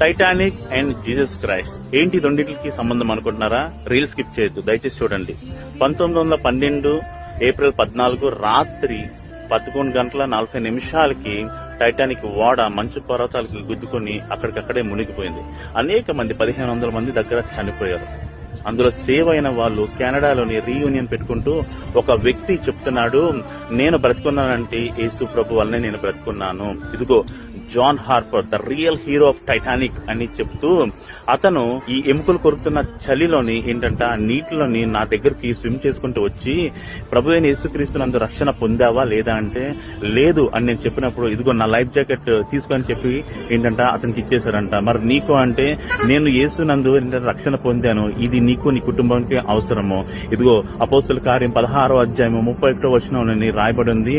Titanic and Jesus Christ ఏంటి రెండింటికి సంబంధం అనుకుంటున్నారా? రీల్ స్కిప్ చేయొద్దు. దయచేసి చూడండి. పంతొమ్మిది వందల పన్నెండు ఏప్రిల్ పద్నాలుగు రాత్రి పదకొండు గంటల నలభై నిమిషాలకి టైటానిక్ ఓడ మంచు పర్వతాలకి గుద్దుకొని అక్కడికక్కడే మునిగిపోయింది. అనేక మంది పదిహేను వందల మంది దగ్గర చనిపోయారు. అందులో సేవ్ అయిన వాళ్ళు కెనడాలోని రీయూనియన్ పెట్టుకుంటూ ఒక వ్యక్తి చెప్తున్నాడు నేను బ్రతుకున్నానంటే యేసు ప్రభు వల్లనే నేను బ్రతుకున్నాను. ఇదిగో John Harper the real hero of Titanic అని చెప్తూ అతను ఈ ఎముకలు కొరుకుతున్న చలిలోని ఏంటంట ఆ నీటిలోని నా దగ్గరికి స్విమ్ చేసుకుంటూ వచ్చి ప్రభు అయిన యేసుక్రీస్తునందు రక్షణ పొందావా లేదా అంటే లేదు అని నేను చెప్పినప్పుడు ఇదిగో నా లైఫ్ జాకెట్ తీసుకొని చెప్పి ఏంటంట అతనికి ఇచ్చేశారంట. మరి నీకు అంటే నేను యేసునందు ఏంటంటే రక్షణ పొందాను. ఇది నీకు నీ కుటుంబానికి అవసరము. ఇదిగో అపోస్తుల కార్యం పదహారో అధ్యాయం ముప్పై ఒకటో వచ్చిన రాయబడి ఉంది.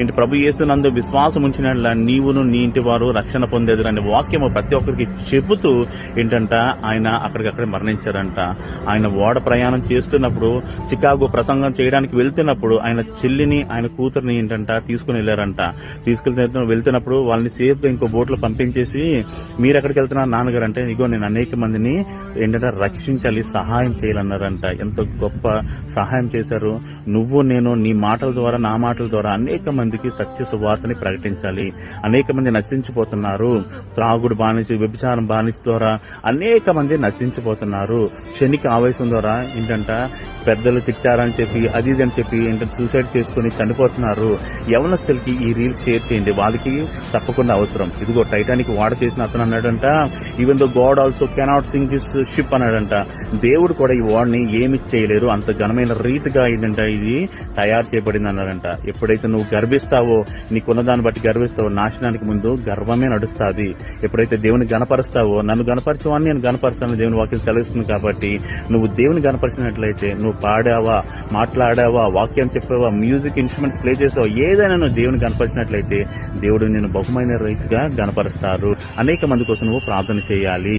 ఏంటి ప్రభు యేసునందు విశ్వాసం ఉంచిన నీవును నీ ఇంటి వారు రక్షణ పొందేది అనే వాక్యము ప్రతి ఒక్కరికి చెబుతూ ఏంటి ఏంటంట? ఆయన అక్కడికక్కడే మరణించారంట ఆయన ఓడ ప్రయాణం చేస్తున్నప్పుడు చికాగో ప్రసంగం చేయడానికి వెళ్తున్నప్పుడు ఆయన చెల్లిని ఆయన కూతుర్ని ఏంటంట? తీసుకుని వెళ్ళారంట తీసుకెళ్తున్న వెళ్తున్నప్పుడు వాళ్ళని సేఫ్ ఇంకో బోట్లో పంపించేసి మీరు ఎక్కడికి వెళ్తున్నారు నాన్నగారు అంటే ఇగో నేను అనేక మందిని ఏంటంటే రక్షించాలి సహాయం చేయాలన్నారంట. ఎంత గొప్ప సహాయం చేశారు. నువ్వు నేను నీ మాటల ద్వారా నా మాటల ద్వారా అనేక మందికి సత్య సువార్తని ప్రకటించాలి. అనేక మంది నశించిపోతున్నారు. త్రాగుడు బానిస వ్యభిచారం బానిస ద్వారా అనేక మంది నశించిపోతున్నారు. క్షణిక ఆవేశం ద్వారా ఏంటంట పెద్దలు తిట్టారని చెప్పి అది ఇది అని చెప్పి ఏంటంటే సూసైడ్ చేసుకుని చనిపోతున్నారు. యవనస్తులకి ఈ రీల్స్ షేర్ చేయండి. వాళ్ళకి తప్పకుండా అవసరం. ఇదిగో టైటానిక్ వాడ చేసిన అతను అన్నాడంట even though God also cannot sink this ship అన్నాడంట. దేవుడు కూడా ఈ వాడిని ఏమి చేయలేరు. అంత ఘనమైన రీతిగా ఏంటంట ఇది తయారు చేయబడింది అన్నాడంట. ఎప్పుడైతే నువ్వు గర్విస్తావో నీకున్న దాన్ని బట్టి గర్విస్తావో నాశనానికి ముందు గర్వమే నడుస్తుంది. ఎప్పుడైతే దేవుని గణపరుస్తావో నన్ను గణపరచవాన్ని నేను గణపరుస్తాను దేవుని వాక్యం సెలవిస్తుంది కాబట్టి నువ్వు దేవుని గణపరిచినట్లయితే నువ్వు పాడావా మాట్లాడావా వాక్యం చెప్పావా మ్యూజిక్ ఇన్స్ట్రుమెంట్స్ ప్లే చేసావా ఏదైనా నువ్వు దేవుని గణపరిచినట్లయితే దేవుడు నేను బహుమైన రీతిగా కనపరుస్తారు. అనేక మంది కోసం నువ్వు ప్రార్థన చేయాలి.